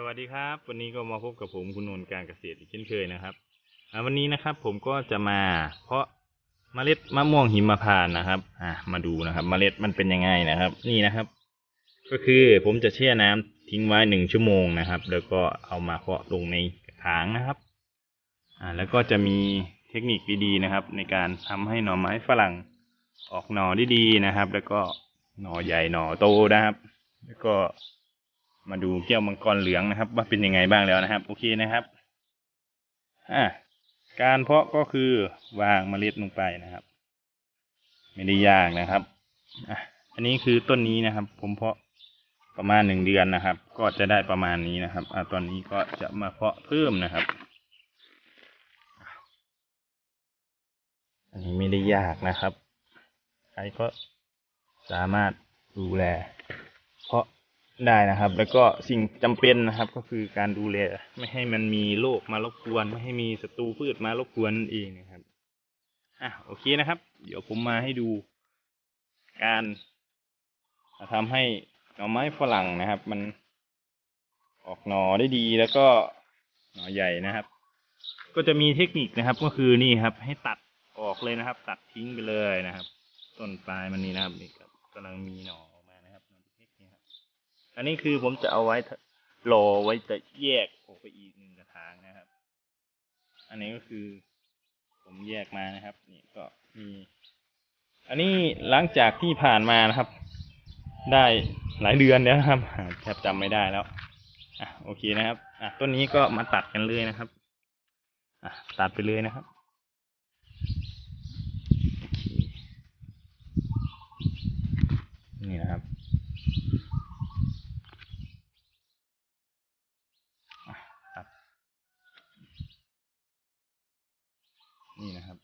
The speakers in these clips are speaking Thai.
สวัสดีครับ วันนี้ก็มาพบกับผมคุณนนท์การเกษตรอีกเช่นเคยนะครับวันนี้นะครับผมก็จะมา เพาะเมล็ดมะม่วงหิมพานต์นะครับอ่ามาดูนะครับ เมล็ดมันเป็นยังไงนะครับ นี่นะครับ ก็คือผมจะแช่น้ำทิ้งไว้หนึ่งชั่วโมงนะครับ แล้วก็เอามาเพาะลงในกระถางนะครับอ่าแล้วก็จะมีเทคนิคดีๆนะครับ ในการทำให้หน่อไม้ฝรั่งออกหน่อได้ดีนะครับ แล้วก็หน่อใหญ่หน่อโตนะครับ แล้วก็ มาดูแก้วมังกรเหลืองนะครับ ว่าเป็นยังไงบ้างแล้วนะครับ โอเคนะครับอ่าการเพาะก็คือวางเมล็ดลงไปนะครับ ไม่ได้ยากนะครับอะอันนี้คือต้นนี้นะครับ ผมเพาะประมาณหนึ่งเดือนนะครับ ก็จะได้ประมาณนี้นะครับอ่าตอนนี้ก็จะมาเพาะเพิ่มนะครับ อันนี้ไม่ได้ยากนะครับ ใครก็สามารถดูแล เพาะ ได้นะครับ แล้วก็สิ่งจำเป็นนะครับ ก็คือการดูแลไม่ให้มันมีโรคมารบกวน ไม่ให้มีศัตรูพืชมารบกวนนั่นเองนะครับอะโอเคนะครับ เดี๋ยวผมมาให้ดู การทำให้หน่อไม้ฝรั่งนะครับ มันออกหน่อได้ดีแล้วก็หน่อใหญ่นะครับ ก็จะมีเทคนิคนะครับ ก็คือนี่ครับ ให้ตัดออกเลยนะครับ ตัดทิ้งไปเลยนะครับ ต้นปลายมันนี่นะครับนี่ครับกำลังมีหน่อ อันนี้คือผมจะเอาไว้รอไว้จะแยกออกไปอีกหนึ่งกระถางนะครับ อันนี้ก็คือ ผมแยกมานะครับ นี่ก็มี อันนี้หลังจากที่ผ่านมานะครับ ได้หลายเดือนแล้วนะครับแทบจำไม่ได้แล้วอะโอเคนะครับอะต้นนี้ก็มาตัดกันเลยนะครับอะตัดไปเลยนะครับนี่นะครับอะตัดนี่นะครับ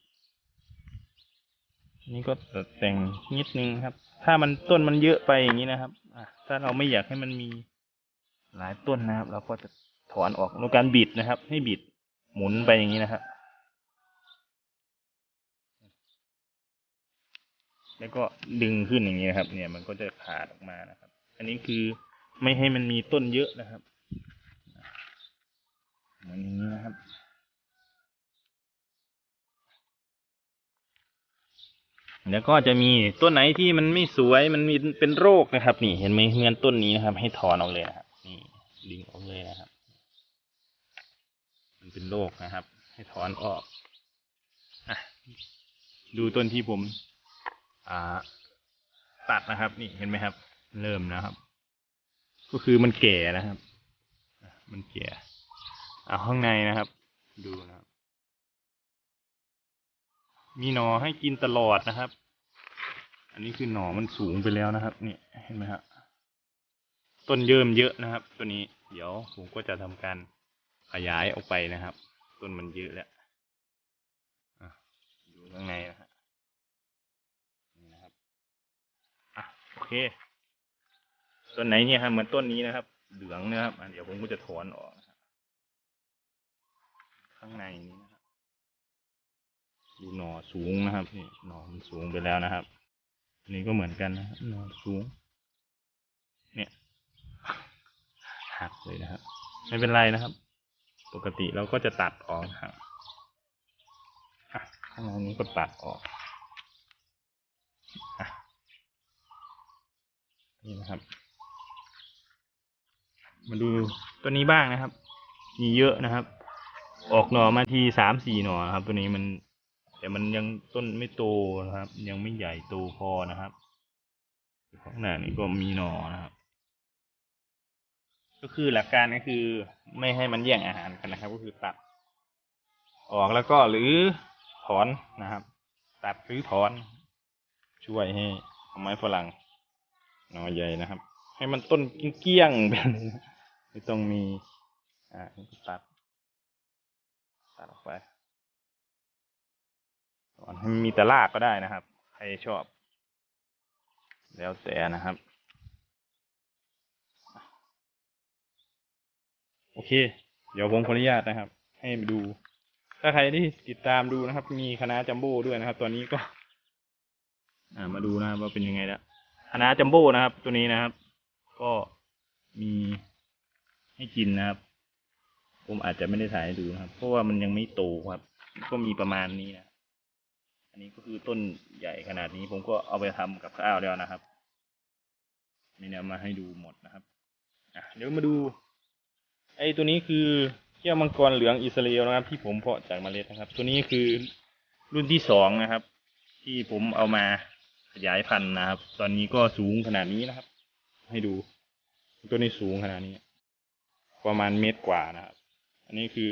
นี่ก็แต่งนิดนึงครับ ถ้ามันต้นมันเยอะไปอย่างนี้นะครับอะถ้าเราไม่อยากให้มันมีหลายต้นนะครับ เราก็จะถอนออกโดยการบิดนะครับ ให้บิดหมุนไปอย่างนี้นะครับแล้วก็ดึงขึ้นอย่างนี้นะครับ เนี่ยมันก็จะขาดออกมานะครับ อันนี้คือไม่ให้มันมีต้นเยอะนะครับเหมือนอย่างนี้นะครับ แล้วก็จะมีต้นไหนที่มันไม่สวยมันมีเป็นโรคนะครับ นี่เห็นไหมเหมือนต้นนี้นะครับ ให้ถอนออกเลยนะครับนี่ดึงออกเลยนะครับ มันเป็นโรคนะครับ ให้ถอนออกอะดูต้นที่ผมอ่า ตัดนะครับ นี่เห็นไหมครับ เริ่มนะครับ ก็คือมันแก่นะครับมันแก่เอาข้างในนะครับ ดูนะครับ มีหน่อให้กินตลอดนะครับ อันนี้คือหน่อมันสูงไปแล้วนะครับนี่เห็นไหมครับต้นเยิ่มเยอะนะครับ ตัวนี้ เดี๋ยวผมก็จะทำการขยายออกไปนะครับ ต้นมันเยอะแล้วอะดูข้างในนะฮะนี่นะครับอะโอเคต้นไหนเนี่ยครับเหมือนต้นนี้นะครับ เหลืองนะครับเดี๋ยวผมก็จะถอนออกข้างในนี้นะครับ ดูหน่อสูงนะครับนี่หน่อมันสูงไปแล้วนะครับนนี้ก็เหมือนกันนะครับหน่อสูง เนี่ยหักเลยนะครับ ไม่เป็นไรนะครับ ปกติเราก็จะตัดออกครับข้างในนี้ก็ตัดออกอนี่นะครับ มาดูตัวนี้บ้างนะครับ มีเยอะนะครับ ออกหน่อมาทีสามสี่หน่อครับ ตัวนี้มัน แต่มันยังต้นไม่โตนะครับ ยังไม่ใหญ่โตพอนะครับข้างหน้านี้ก็มีหนอนะครับ ก็คือหลักการก็คือไม่ให้มันแย่งอาหารกันนะครับ ก็คือตัด ออกแล้วก็หรือถอนนะครับ ตัดหรือถอน ช่วยให้ไม้ฝรั่งหนอใหญ่นะครับ ให้มันต้นเกี้ยงแบบนี้ไม่ต้องมี อ่าตัดตัดออกไป ถอนให้มีแต่รากก็ได้นะครับ ใครชอบ แล้วแต่นะครับ โอเค เดี๋ยวผมขออนุญาตนะครับ ให้ไปดู ถ้าใครที่ติดตามดูนะครับ มีคณะจัมโบ้ด้วยนะครับตัวนี้ก็ อ่ามาดูนะครับว่าเป็นยังไงแล้วคณะจัมโบ้นะครับ ตัวนี้นะครับ ก็มีให้กินนะครับ ผมอาจจะไม่ได้ถ่ายให้ดูนะครับ เพราะว่ามันยังไม่โตครับ ก็มีประมาณนี้นะ อันนี้ก็คือต้นใหญ่ขนาดนี้ผมก็เอาไปทำกับข้าวแล้วนะครับนี่เนี่ยมาให้ดูหมดนะครับอะเดี๋ยวมาดู ไอ้ตัวนี้คือแก้วมังกรเหลืองอิสราเอลนะครับ ที่ผมเพาะจากเมล็ดนะครับ ตัวนี้คือรุ่นที่สองนะครับ ที่ผมเอามาขยายพันธุ์นะครับ ตอนนี้ก็สูงขนาดนี้นะครับ ให้ดู ตัวนี้สูงขนาดนี้ ประมาณเมตรกว่านะครับ อันนี้คือ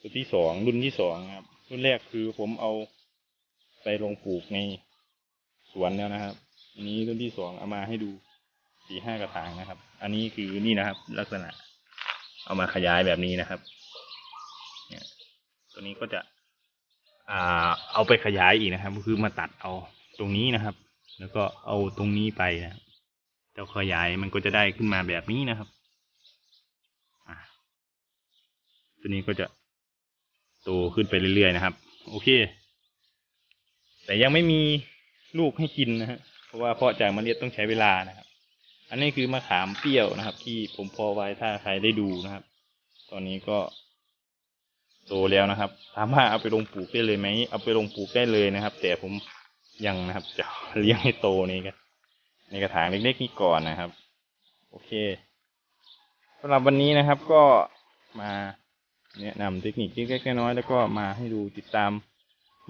ตัวที่สองรุ่นที่สองครับ รุ่นแรกคือผมเอา ไปลงปลูกในสวนแล้วนะครับ อันนี้รุ่นที่สองเอามาให้ดูสี่ห้ากระถางนะครับ อันนี้คือนี่นะครับ ลักษณะ เอามาขยายแบบนี้นะครับเนี่ยตัวนี้ก็จะ อ่า เอาไปขยายอีกนะครับ ก็คือมาตัดเอาตรงนี้นะครับ แล้วก็เอาตรงนี้ไปนะครับเจ้าขยายมันก็จะได้ขึ้นมาแบบนี้นะครับตัวนี้ก็จะโตขึ้นไปเรื่อยๆนะครับ โอเค แต่ยังไม่มีลูกให้กินนะฮะเพราะว่าเพาะจากเมล็ดต้องใช้เวลานะครับ อันนี้คือมะขามเปรี้ยวนะครับ ที่ผมพอไว้ถ้าใครได้ดูนะครับ ตอนนี้ก็โตแล้วนะครับถามว่าเอาไปลงปลูกได้เลยไหมเอาไปลงปลูกได้เลยนะครับ แต่ผมยังนะครับจะเลี้ยงให้โตในกระในกระถางเล็กๆนี้ก่อนนะครับ โอเคสำหรับวันนี้นะครับก็มาแนะนำเทคนิคเล็กๆน้อยๆแล้วก็มาให้ดูติดตาม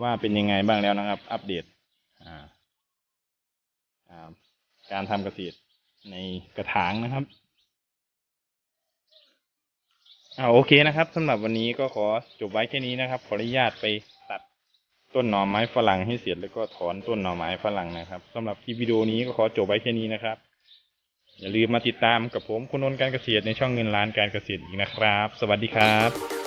ว่าเป็นยังไงบ้างแล้วนะครับ อัปเดตการทำเกษตรในกระถางนะครับอ่าโอเคนะครับสำหรับวันนี้ก็ขอจบไว้แค่นี้นะครับ ขออนุญาตไปตัดต้นหน่อไม้ฝรั่งให้เสร็จแล้วก็ถอนต้นหน่อไม้ฝรั่งนะครับสำหรับคลิปวิดีโอนี้ก็ขอจบไว้แค่นี้นะครับ อย่าลืมมาติดตามกับผมคุณนนท์การเกษตรในช่องเงินล้านการเกษตรอีกนะครับ สวัสดีครับ